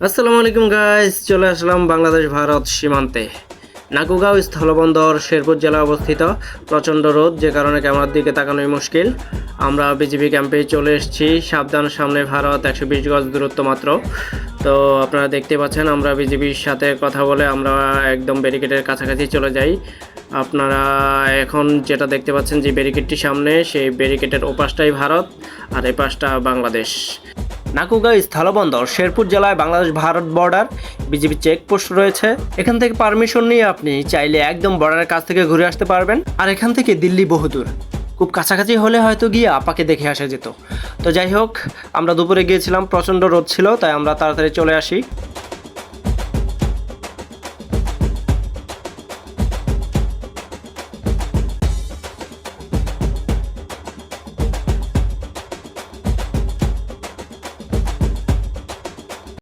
আসসালামু আলাইকুম গাইস চলে আসলাম বাংলাদেশ, ভারত সীমান্তে। নাকুগাঁও স্থলবন্দর, শেরপুর জেলা অবস্থিত। প্রচণ্ড রোদ, যে কারণে ক্যামেরার দিকে তাকানোই মুশকিল। আমরা বিজিবি ক্যাম্পে চলে এসেছি। সাবধান সামনে ভারত, একশো বিশ গজ দূরত্ব মাত্র। তো আপনারা দেখতে পাচ্ছেন, আমরা বিজিবির সাথে কথা বলে আমরা একদম ব্যারিকেডের কাছাকাছি চলে যাই। আপনারা এখন যেটা দেখতে পাচ্ছেন যে ব্যারিকেডটি সামনে, সেই ব্যারিকেডের ওপাশটাই ভারত আর এই পাশটা বাংলাদেশ। নাকুগাঁও স্থলবন্দর। শেরপুর জেলায় Bangladesh Bharat border BGB checkpost রয়েছে। এখান থেকে পারমিশন নিয়ে আপনি চাইলে একদম বর্ডারের কাছ থেকে ঘুরে আসতে পারবেন। আর এখান থেকে দিল্লি বহুদূর। খুব কাছাকাছি হলে হয়তো গিয়ে আপাকে দেখে আসা যেত। তো যাই হোক, আমরা দুপুরে গিয়েছিলাম, প্রচণ্ড রোদ ছিল, তাই আমরা তাড়াতাড়ি চলে আসি।